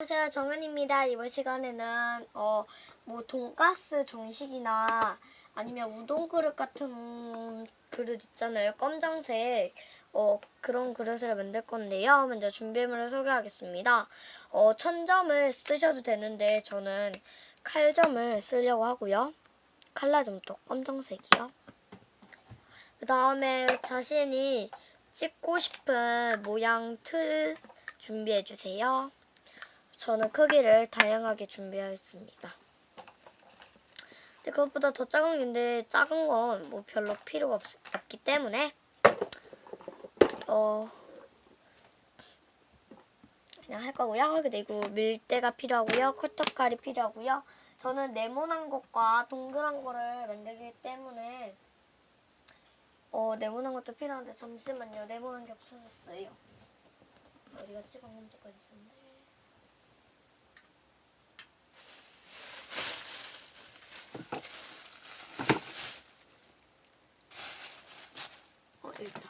안녕하세요 정은입니다. 이번 시간에는 어 뭐 돈가스 정식이나 아니면 우동 그릇 같은 그릇 있잖아요. 검정색 어 그런 그릇을 만들 건데요. 먼저 준비물을 소개하겠습니다. 어 천점을 쓰셔도 되는데 저는 칼점을 쓰려고 하고요. 칼라점도 검정색이요. 그 다음에 자신이 찍고 싶은 모양 틀 준비해 주세요. 저는 크기를 다양하게 준비하였습니다. 근데 그것보다 더 작은 건데 작은 건 뭐 별로 필요가 없, 없기 때문에 어 그냥 할 거고요. 그리고 밀대가 필요하고요. 커터칼이 필요하고요. 저는 네모난 것과 동그란 거를 만들기 때문에 어 네모난 것도 필요한데 잠시만요. 네모난 게 없어졌어요. 어디 갔지? 방금 전까지 있었는데. 어, 일단.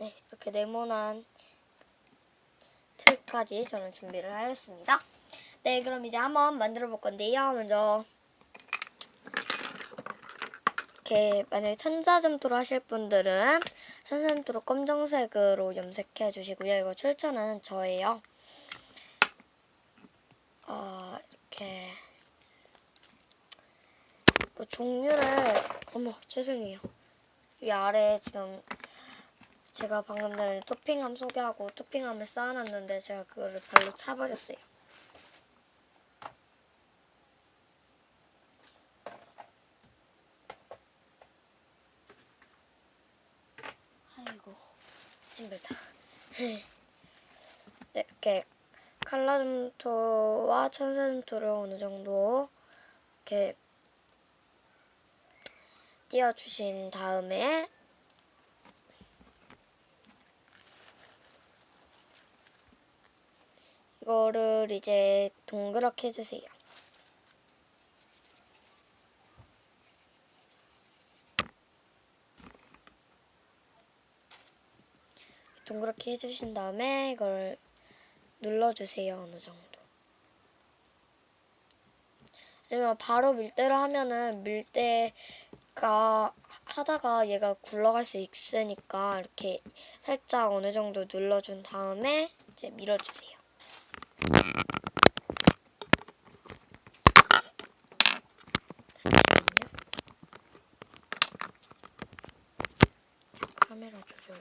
네, 이렇게 네모난 틀까지 저는 준비를 하였습니다. 네, 그럼 이제 한번 만들어 볼 건데요. 먼저 이렇게 만약에 천사점토로 하실 분들은 천사점토로 검정색으로 염색해 주시고요. 이거 출처는 저예요. 어, 이렇게 뭐 종류를 어머 죄송해요. 이 아래 지금 제가 방금 전에 토핑함 소개하고 토핑함을 쌓아놨는데 제가 그거를 발로 차버렸어요. 아이고 힘들다. 네, 이렇게 칼라점토와 천사점토를 어느 정도 이렇게 띄워주신 다음에 이거를 이제 동그랗게 해주세요. 동그랗게 해주신 다음에 이걸 눌러주세요. 어느 정도. 왜냐면 바로 밀대로 하면은 밀대가 하다가 얘가 굴러갈 수 있으니까 이렇게 살짝 어느 정도 눌러준 다음에 이제 밀어주세요. 카메라 조절이.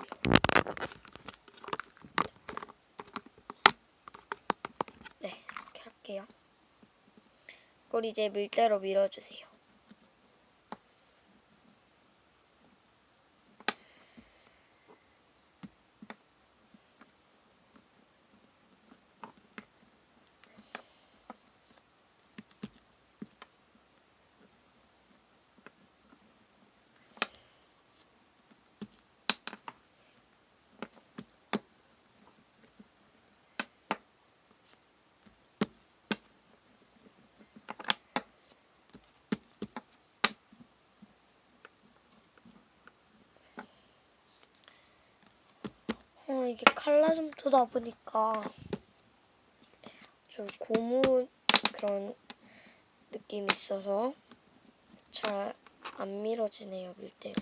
네, 이렇게 할게요. 그걸 이제 밀대로 밀어주세요. 어, 이게 칼라점토다 보니까 좀 고무 그런 느낌이 있어서 잘 안 밀어지네요, 밀대로.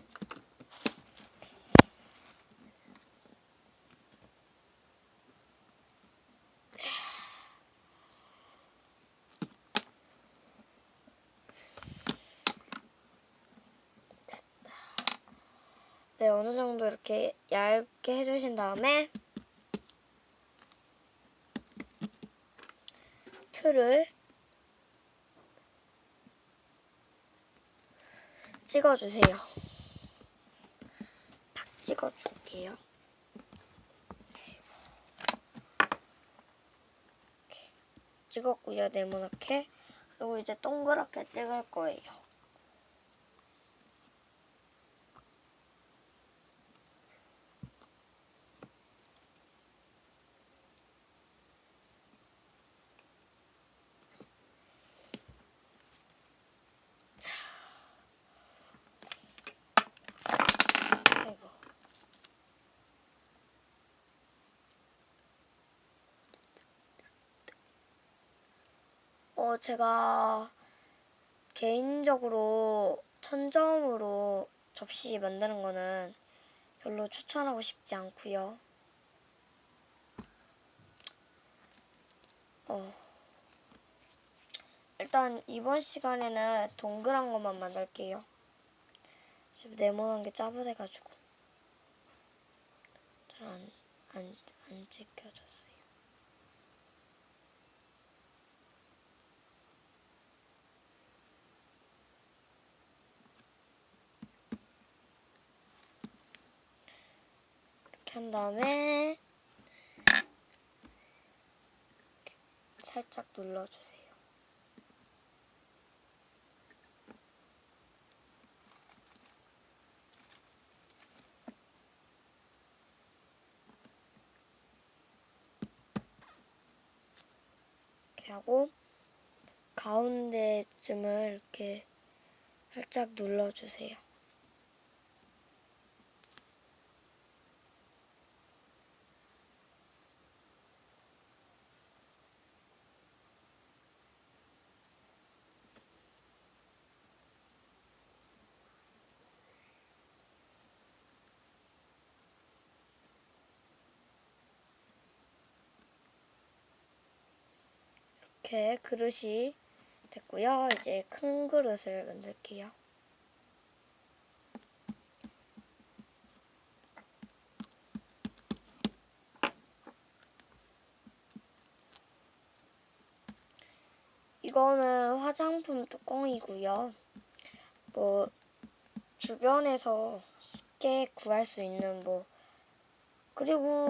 네, 어느 정도 이렇게 얇게 해주신 다음에 틀을 찍어주세요. 탁 찍어줄게요. 찍었고요, 네모나게. 그리고 이제 동그랗게 찍을 거예요. 아이고. 어, 제가 개인적으로 천점으로 접시 만드는 거는 별로 추천하고 싶지 않고요. 어. 일단 이번 시간에는 동그란 것만 만들게요. 지금 네모난 게 짜부돼가지고 잘 안 안안 찍혀졌어요. 이렇게 한 다음에 살짝 눌러주세요. 이렇게 하고 가운데쯤을 이렇게 살짝 눌러주세요. 이렇게 그릇이 됐고요. 이제 큰 그릇을 만들게요. 이거는 화장품 뚜껑이고요. 뭐 주변에서 쉽게 구할 수 있는 뭐 그리고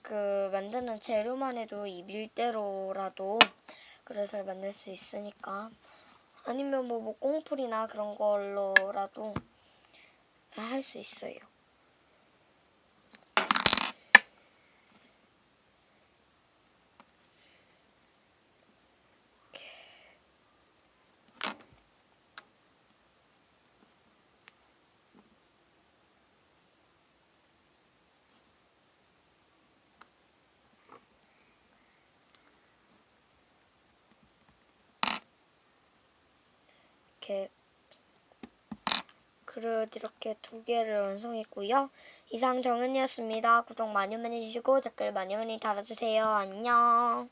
그 만드는 재료만 해도 이 밀대로라도 그릇을 만들 수 있으니까 아니면 뭐, 뭐 꽁풀이나 그런 걸로라도 할 수 있어요. 이렇게 그릇 이렇게 두 개를 완성했고요. 이상 정은이었습니다. 구독 많이 많이 해주시고 댓글 많이 많이 달아주세요. 안녕.